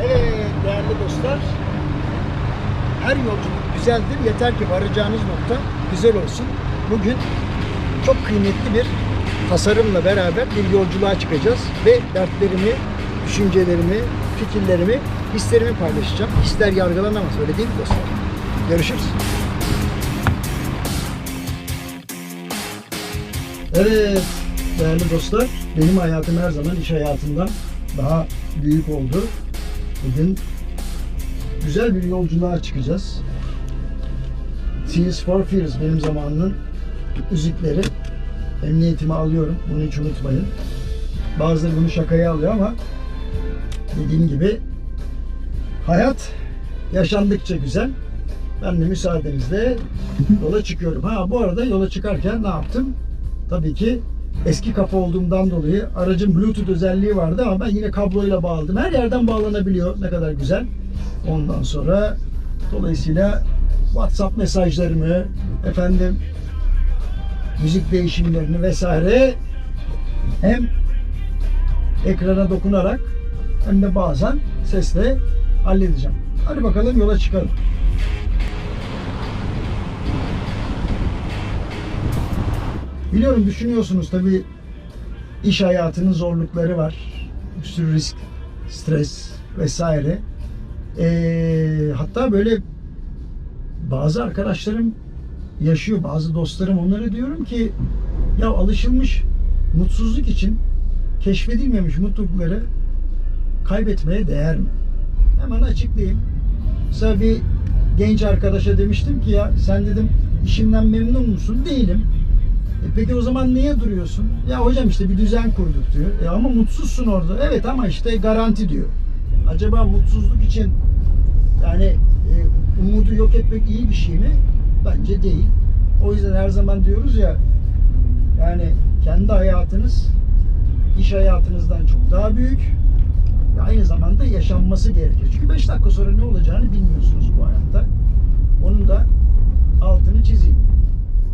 Evet değerli dostlar. Her yolculuk güzeldir. Yeter ki varacağınız nokta güzel olsun. Bugün çok kıymetli bir tasarımla beraber bir yolculuğa çıkacağız. Ve dertlerimi, düşüncelerimi, fikirlerimi, hislerimi paylaşacağım. Hisler yargılanamaz öyle değil mi dostlar? Görüşürüz. Evet değerli dostlar, benim hayatım her zaman iş hayatından daha büyük oldu. Bugün güzel bir yolculuğa çıkacağız. Tears for Fears benim zamanının müzikleri. Emniyetimi alıyorum, bunu hiç unutmayın. Bazıları bunu şakaya alıyor ama dediğim gibi hayat yaşandıkça güzel. Ben de müsaadenizle yola çıkıyorum. Ha bu arada yola çıkarken ne yaptım? Tabii ki eski kafa olduğumdan dolayı aracın Bluetooth özelliği vardı ama ben yine kabloyla bağladım. Her yerden bağlanabiliyor. Ne kadar güzel. Ondan sonra dolayısıyla WhatsApp mesajlarımı, efendim müzik değişimlerini vesaire hem ekrana dokunarak hem de bazen sesle halledeceğim. Hadi bakalım yola çıkalım. Biliyorum düşünüyorsunuz tabii iş hayatının zorlukları var. Bir sürü risk, stres vesaire. Ee, hatta böyle bazı arkadaşlarım yaşıyor, bazı dostlarım onlara diyorum ki ya alışılmış mutsuzluk için keşfedilmemiş mutlulukları kaybetmeye değer mi? Hemen açıklayayım. Mesela bir genç arkadaşa demiştim ki ya sen dedim işimden memnun musun? Değilim. E peki o zaman niye duruyorsun? Ya hocam işte bir düzen kurduk diyor. E ama mutsuzsun orada. Evet ama işte garanti diyor. Acaba mutsuzluk için yani e, umudu yok etmek iyi bir şey mi? Bence değil. O yüzden her zaman diyoruz ya yani kendi hayatınız iş hayatınızdan çok daha büyük ve aynı zamanda yaşanması gerekir. Çünkü 5 dakika sonra ne olacağını bilmiyorsunuz bu hayatta. Onun da altını çizeyim.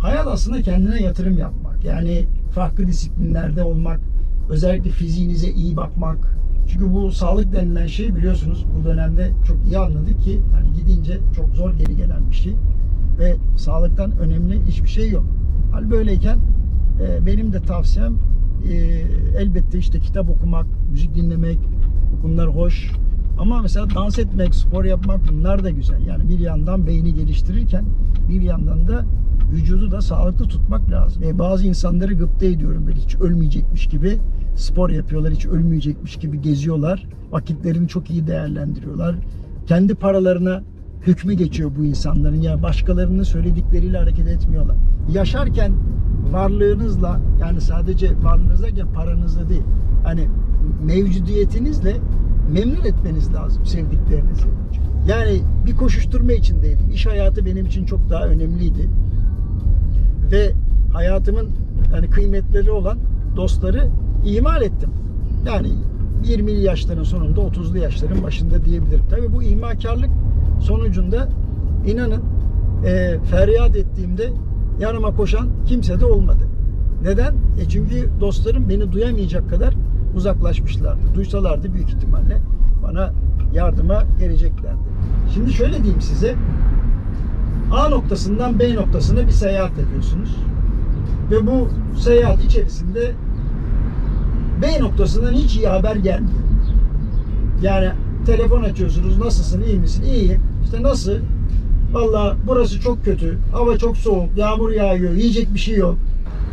Hayat aslında kendine yatırım yapmak. Yani farklı disiplinlerde olmak, özellikle fiziğinize iyi bakmak. Çünkü bu sağlık denilen şey biliyorsunuz bu dönemde çok iyi anladık ki hani gidince çok zor geri gelen bir şey. Ve sağlıktan önemli hiçbir şey yok. Hal böyleyken e, benim de tavsiyem e, elbette işte kitap okumak, müzik dinlemek bunlar hoş. Ama mesela dans etmek, spor yapmak bunlar da güzel. Yani bir yandan beyni geliştirirken bir yandan da vücudu da sağlıklı tutmak lazım. E, bazı insanları gıpta ediyorum böyle hiç ölmeyecekmiş gibi spor yapıyorlar, hiç ölmeyecekmiş gibi geziyorlar. Vakitlerini çok iyi değerlendiriyorlar. Kendi paralarına hükmü geçiyor bu insanların. Ya başkalarının söyledikleriyle hareket etmiyorlar. Yaşarken varlığınızla yani sadece varlığınızla ya paranızla değil. Hani mevcudiyetinizle memnun etmeniz lazım sevdiklerinizi. Yani bir koşuşturma içindeydim. İş hayatı benim için çok daha önemliydi. Ve hayatımın yani kıymetleri olan dostları ihmal ettim. Yani 20'li yaşların sonunda 30'lu yaşların başında diyebilirim. Tabii bu ihmalkarlık sonucunda inanın e, feryat ettiğimde yanıma koşan kimse de olmadı. Neden? E çünkü dostlarım beni duyamayacak kadar uzaklaşmışlardı. Duysalardı büyük ihtimalle bana yardıma geleceklerdi. Şimdi şöyle diyeyim size. A noktasından B noktasına bir seyahat ediyorsunuz. Ve bu seyahat içerisinde B noktasından hiç iyi haber gelmiyor. Yani telefon açıyorsunuz. Nasılsın? iyi misin? İyiyim. İşte nasıl? Valla burası çok kötü. Hava çok soğuk. Yağmur yağıyor. Yiyecek bir şey yok.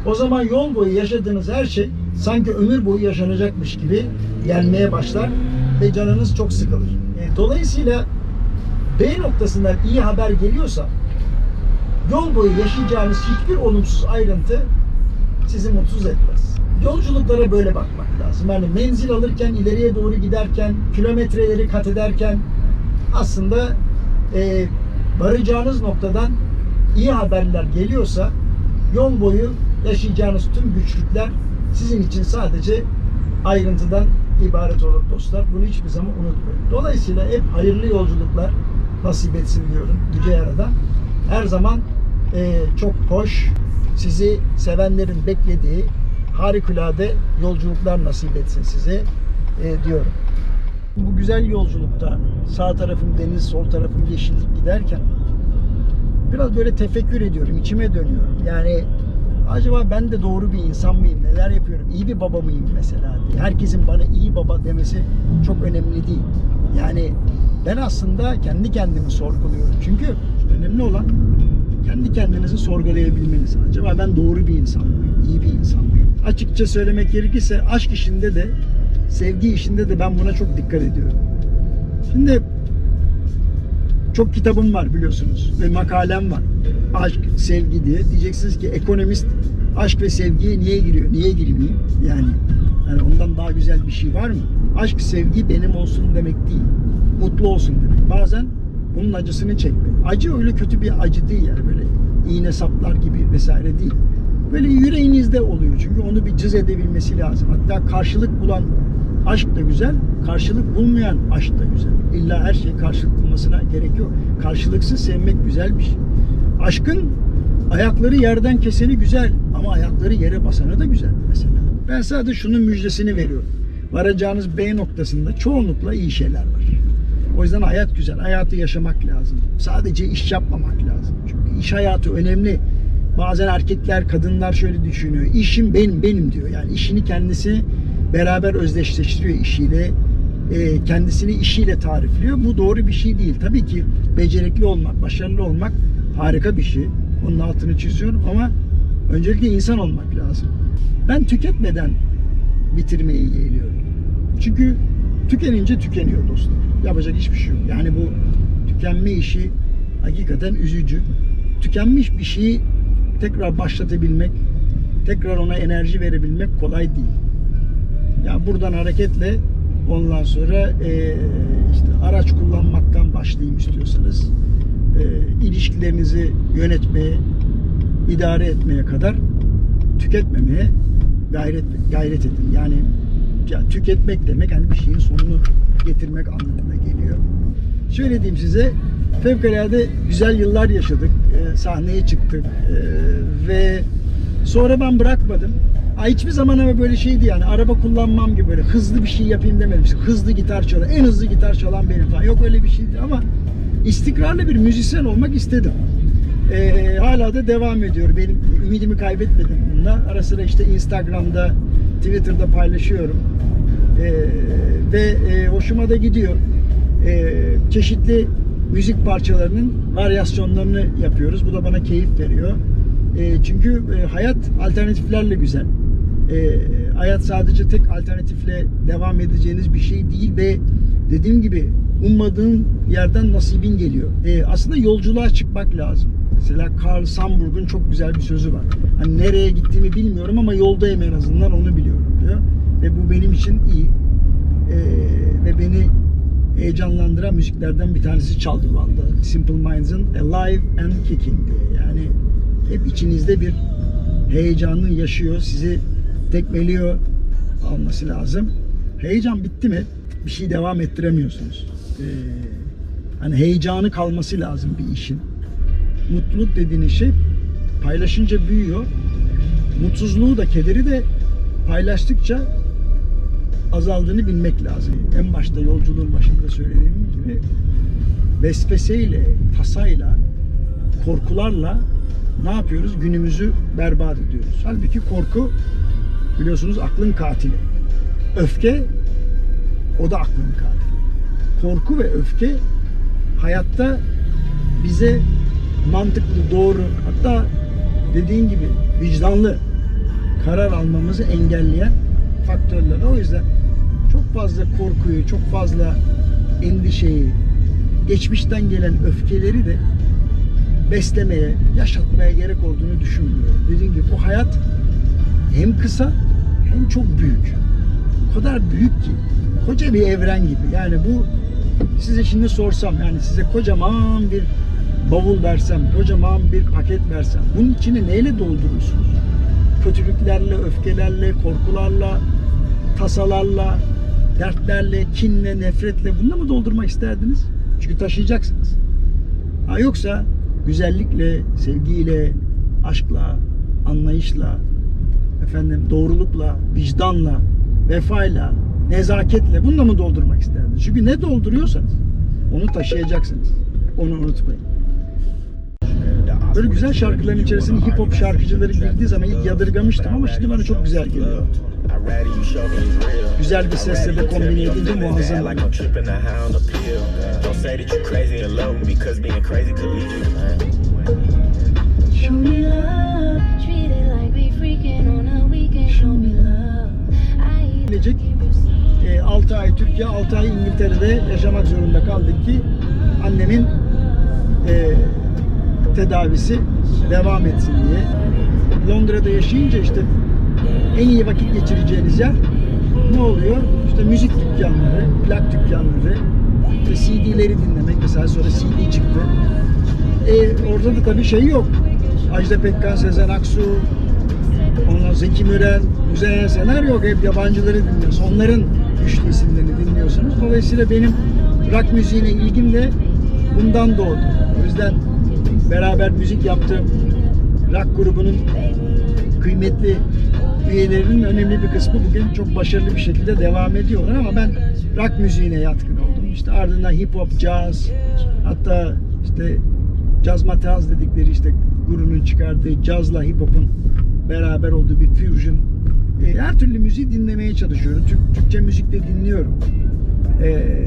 O zaman yol boyu yaşadığınız her şey sanki ömür boyu yaşanacakmış gibi gelmeye başlar ve canınız çok sıkılır. E, dolayısıyla B noktasından iyi haber geliyorsa yol boyu yaşayacağınız hiçbir olumsuz ayrıntı sizi mutsuz etmez. Yolculuklara böyle bakmak lazım. Yani menzil alırken, ileriye doğru giderken, kilometreleri kat ederken aslında e, varacağınız noktadan iyi haberler geliyorsa yol boyu yaşayacağınız tüm güçlükler sizin için sadece ayrıntıdan ibaret olur dostlar. Bunu hiçbir zaman unutmayın. Dolayısıyla hep hayırlı yolculuklar nasip etsin diyorum Yüce Yaradan. Her zaman e, çok hoş, sizi sevenlerin beklediği harikulade yolculuklar nasip etsin size e, diyorum. Bu güzel yolculukta sağ tarafım deniz, sol tarafım yeşillik giderken biraz böyle tefekkür ediyorum, içime dönüyorum. Yani acaba ben de doğru bir insan mıyım, neler yapıyorum, iyi bir baba mıyım mesela diye. Herkesin bana iyi baba demesi çok önemli değil. Yani ben aslında kendi kendimi sorguluyorum. Çünkü önemli olan kendi kendinizi sorgulayabilmeniz. Acaba ben doğru bir insan mıyım, iyi bir insan mıyım? Açıkça söylemek gerekirse aşk işinde de, sevgi işinde de ben buna çok dikkat ediyorum. Şimdi çok kitabım var biliyorsunuz ve makalem var. Aşk, sevgi diye. Diyeceksiniz ki ekonomist aşk ve sevgiye niye giriyor? Niye girmeyeyim? Yani, yani ondan daha güzel bir şey var mı? Aşk, sevgi benim olsun demek değil. Mutlu olsun demek. Bazen bunun acısını çekmek. Acı öyle kötü bir acı değil yani böyle iğne saplar gibi vesaire değil. Böyle yüreğinizde oluyor çünkü onu bir cız edebilmesi lazım. Hatta karşılık bulan aşk da güzel, karşılık bulmayan aşk da güzel. İlla her şey karşılık bulmasına gerek yok. Karşılıksız sevmek güzel bir şey. Aşkın ayakları yerden keseni güzel ama ayakları yere basanı da güzel mesela. Ben sadece şunun müjdesini veriyorum. Varacağınız B noktasında çoğunlukla iyi şeyler var. O yüzden hayat güzel. Hayatı yaşamak lazım. Sadece iş yapmamak lazım. Çünkü iş hayatı önemli. Bazen erkekler, kadınlar şöyle düşünüyor. İşim benim, benim diyor. Yani işini kendisi beraber özdeşleştiriyor işiyle. e, kendisini işiyle tarifliyor. Bu doğru bir şey değil. Tabii ki becerikli olmak, başarılı olmak harika bir şey. Onun altını çiziyorum ama öncelikle insan olmak lazım. Ben tüketmeden bitirmeyi yeğliyorum. Çünkü tükenince tükeniyor dostlar. Yapacak hiçbir şey yok. Yani bu tükenme işi hakikaten üzücü. Tükenmiş bir şeyi tekrar başlatabilmek, tekrar ona enerji verebilmek kolay değil. Ya buradan hareketle ondan sonra e, işte araç kullanmaktan başlayayım istiyorsanız e, ilişkilerinizi yönetmeye, idare etmeye kadar tüketmemeye gayret gayret edin. Yani ya tüketmek demek hani bir şeyin sonunu getirmek anlamına geliyor. Şöyle diyeyim size fevkalade güzel yıllar yaşadık. Ee, sahneye çıktık. Ee, ve sonra ben bırakmadım. Ay hiçbir zaman ama böyle şeydi yani araba kullanmam gibi böyle hızlı bir şey yapayım demedim. İşte hızlı gitar çalan, en hızlı gitar çalan benim falan. Yok öyle bir şeydi ama istikrarlı bir müzisyen olmak istedim. Ee, hala da devam ediyor. Benim ümidimi kaybetmedim bununla. Ara sıra işte Instagram'da, Twitter'da paylaşıyorum. Ee, ve e, hoşuma da gidiyor. Ee, çeşitli müzik parçalarının varyasyonlarını yapıyoruz. Bu da bana keyif veriyor. Ee, çünkü e, hayat alternatiflerle güzel. Ee, hayat sadece tek alternatifle devam edeceğiniz bir şey değil ve dediğim gibi ummadığın yerden nasibin geliyor. Ee, aslında yolculuğa çıkmak lazım. Mesela Carl Sandburg'un çok güzel bir sözü var. Hani nereye gittiğimi bilmiyorum ama yoldayım en azından onu biliyorum diyor. Ve bu benim için iyi. Ee, ve beni heyecanlandıran müziklerden bir tanesi çaldı valla. Simple Minds'ın Alive and Kicking diye. Yani hep içinizde bir heyecanın yaşıyor, sizi tekmeliyor alması lazım. Heyecan bitti mi bir şey devam ettiremiyorsunuz. Ee, hani heyecanı kalması lazım bir işin. Mutluluk dediğiniz şey paylaşınca büyüyor. Mutsuzluğu da kederi de paylaştıkça azaldığını bilmek lazım. En başta yolculuğun başında söylediğim gibi vesveseyle, tasayla, korkularla ne yapıyoruz? Günümüzü berbat ediyoruz. Halbuki korku biliyorsunuz aklın katili. Öfke o da aklın katili. Korku ve öfke hayatta bize mantıklı, doğru hatta dediğin gibi vicdanlı karar almamızı engelleyen faktörler. O yüzden çok fazla korkuyu, çok fazla endişeyi, geçmişten gelen öfkeleri de beslemeye, yaşatmaya gerek olduğunu düşünmüyorum. Dediğim gibi bu hayat hem kısa hem çok büyük. O kadar büyük ki koca bir evren gibi. Yani bu size şimdi sorsam yani size kocaman bir bavul versem, kocaman bir paket versem bunun içine neyle doldurursunuz? Kötülüklerle, öfkelerle, korkularla, tasalarla, dertlerle, kinle, nefretle bununla mı doldurmak isterdiniz? Çünkü taşıyacaksınız. Ha yoksa güzellikle, sevgiyle, aşkla, anlayışla, efendim doğrulukla, vicdanla, vefayla, nezaketle bununla mı doldurmak isterdiniz? Çünkü ne dolduruyorsanız onu taşıyacaksınız. Onu unutmayın. Böyle güzel şarkıların içerisinde hip hop şarkıcıları girdiği zaman ilk yadırgamıştım ama şimdi bana çok güzel geliyor. Güzel bir sesle de kombine edince muazzam oluyor. Don't say ay Türkiye, 6 ay İngiltere'de yaşamak zorunda kaldık ki annemin e, tedavisi devam etsin diye. Londra'da yaşayınca işte en iyi vakit geçireceğiniz yer ne oluyor? İşte müzik dükkanları, plak dükkanları, işte CD'leri dinlemek. Mesela sonra CD çıktı. E, orada da tabii şey yok. Ajda Pekkan, Sezen Aksu, Ondan Zeki Müren, Müzeyyen Senar yok. Hep yabancıları dinliyorsunuz. Onların güçlü isimlerini dinliyorsunuz. Dolayısıyla benim rock müziğine ilgim de bundan doğdu. O yüzden beraber müzik yaptığım rock grubunun kıymetli üyelerinin önemli bir kısmı bugün çok başarılı bir şekilde devam ediyorlar ama ben rock müziğine yatkın oldum. İşte ardından hip hop, jazz, hatta işte caz mataz dedikleri işte grubun çıkardığı cazla hip hop'un beraber olduğu bir fusion. E, her türlü müziği dinlemeye çalışıyorum. Türk, Türkçe müzik de dinliyorum. E,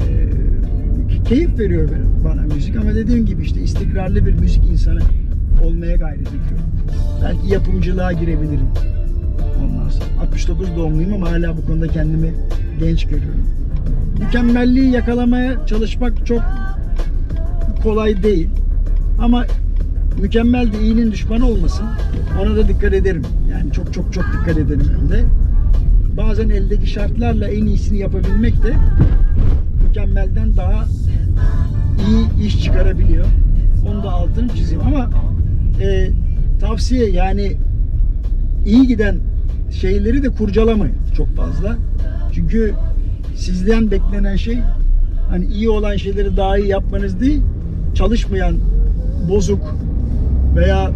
keyif veriyor bana müzik ama dediğim gibi işte istikrarlı bir müzik insanı olmaya gayret ediyorum. Belki yapımcılığa girebilirim. Ondan sonra 69 doğumluyum ama hala bu konuda kendimi genç görüyorum. Mükemmelliği yakalamaya çalışmak çok kolay değil. Ama mükemmel de iyinin düşmanı olmasın. Ona da dikkat ederim. Yani çok çok çok dikkat ederim hem de. Bazen eldeki şartlarla en iyisini yapabilmek de mükemmelden daha iyi iş çıkarabiliyor. Onu da altını çizeyim ama e, tavsiye yani iyi giden şeyleri de kurcalamayın çok fazla. Çünkü sizden beklenen şey hani iyi olan şeyleri daha iyi yapmanız değil, çalışmayan, bozuk veya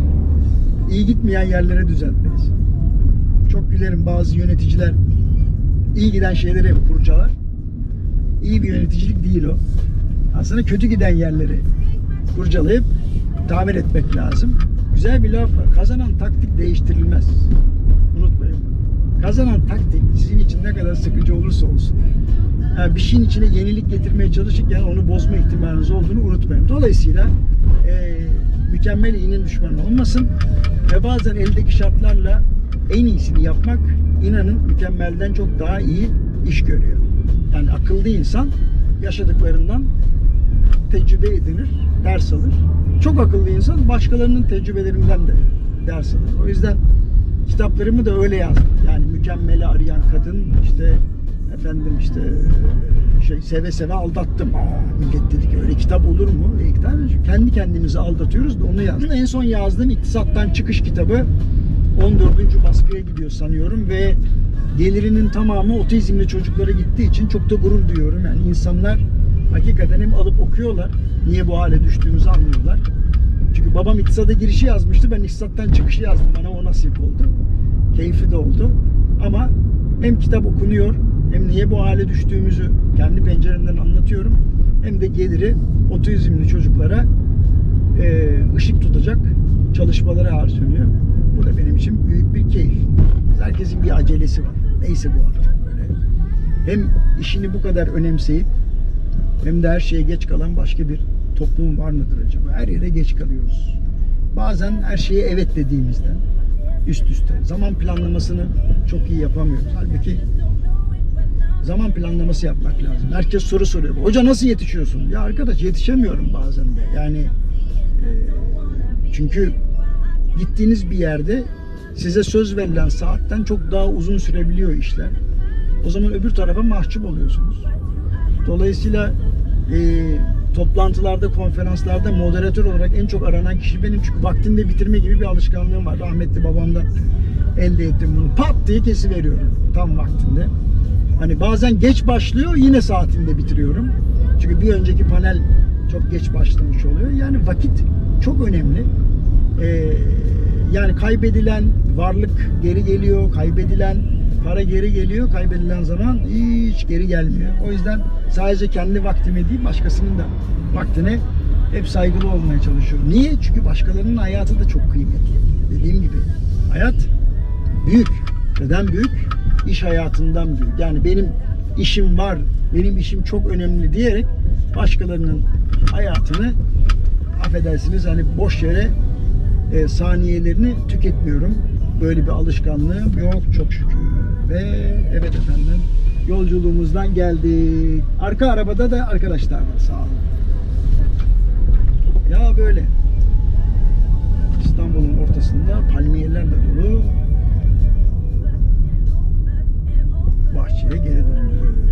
iyi gitmeyen yerlere düzeltmeniz. Çok gülerim bazı yöneticiler iyi giden şeyleri kurcalar. İyi bir yöneticilik değil o. Aslında kötü giden yerleri kurcalayıp tamir etmek lazım. Güzel bir laf var. Kazanan taktik değiştirilmez. Unutmayın. Kazanan taktik sizin için ne kadar sıkıcı olursa olsun. Yani bir şeyin içine yenilik getirmeye çalışırken onu bozma ihtimaliniz olduğunu unutmayın. Dolayısıyla e, mükemmel iyinin düşmanı olmasın ve bazen eldeki şartlarla en iyisini yapmak inanın mükemmelden çok daha iyi iş görüyor. Yani akıllı insan yaşadıklarından tecrübe edinir, ders alır. Çok akıllı insan başkalarının tecrübelerinden de ders alır. O yüzden kitaplarımı da öyle yazdım. Yani mükemmeli arayan kadın işte efendim işte şey seve seve aldattım. Millet dedi ki öyle kitap olur mu? E, kendi kendimizi aldatıyoruz da onu yazdım. En son yazdığım iktisattan çıkış kitabı 14. baskıya gidiyor sanıyorum ve gelirinin tamamı otizmli çocuklara gittiği için çok da gurur duyuyorum. Yani insanlar hakikaten hem alıp okuyorlar, niye bu hale düştüğümüzü anlıyorlar. Çünkü babam iktisada girişi yazmıştı, ben iktisattan çıkışı yazdım. Bana o nasip oldu. Keyfi de oldu. Ama hem kitap okunuyor, hem niye bu hale düştüğümüzü kendi penceremden anlatıyorum. Hem de geliri otizmli çocuklara e, ışık tutacak çalışmalara harcanıyor. Bu da benim için büyük bir keyif. Herkesin bir acelesi var. Neyse bu artık böyle. Hem işini bu kadar önemseyip hem de her şeye geç kalan başka bir toplum var mıdır acaba? Her yere geç kalıyoruz. Bazen her şeye evet dediğimizden üst üste zaman planlamasını çok iyi yapamıyoruz. Halbuki zaman planlaması yapmak lazım. Herkes soru soruyor. Hoca nasıl yetişiyorsun? Ya arkadaş yetişemiyorum bazen de. Yani e, çünkü gittiğiniz bir yerde size söz verilen saatten çok daha uzun sürebiliyor işler. O zaman öbür tarafa mahcup oluyorsunuz. Dolayısıyla e, toplantılarda, konferanslarda moderatör olarak en çok aranan kişi benim. Çünkü vaktinde bitirme gibi bir alışkanlığım var. Rahmetli babamdan elde ettim bunu. Pat diye kesiveriyorum tam vaktinde. Hani bazen geç başlıyor yine saatinde bitiriyorum. Çünkü bir önceki panel çok geç başlamış oluyor. Yani vakit çok önemli. Ee, yani kaybedilen varlık geri geliyor, kaybedilen para geri geliyor. Kaybedilen zaman hiç geri gelmiyor. O yüzden sadece kendi vaktime değil başkasının da vaktine hep saygılı olmaya çalışıyorum. Niye? Çünkü başkalarının hayatı da çok kıymetli. Dediğim gibi hayat büyük. Neden büyük? İş hayatından büyük. Yani benim işim var, benim işim çok önemli diyerek başkalarının hayatını affedersiniz hani boş yere e, saniyelerini tüketmiyorum. Böyle bir alışkanlığım yok çok şükür. Ve evet efendim yolculuğumuzdan geldik. Arka arabada da arkadaşlar var sağ olun. Ya böyle İstanbul'un ortasında palmiyelerle bahçeye geri döndü.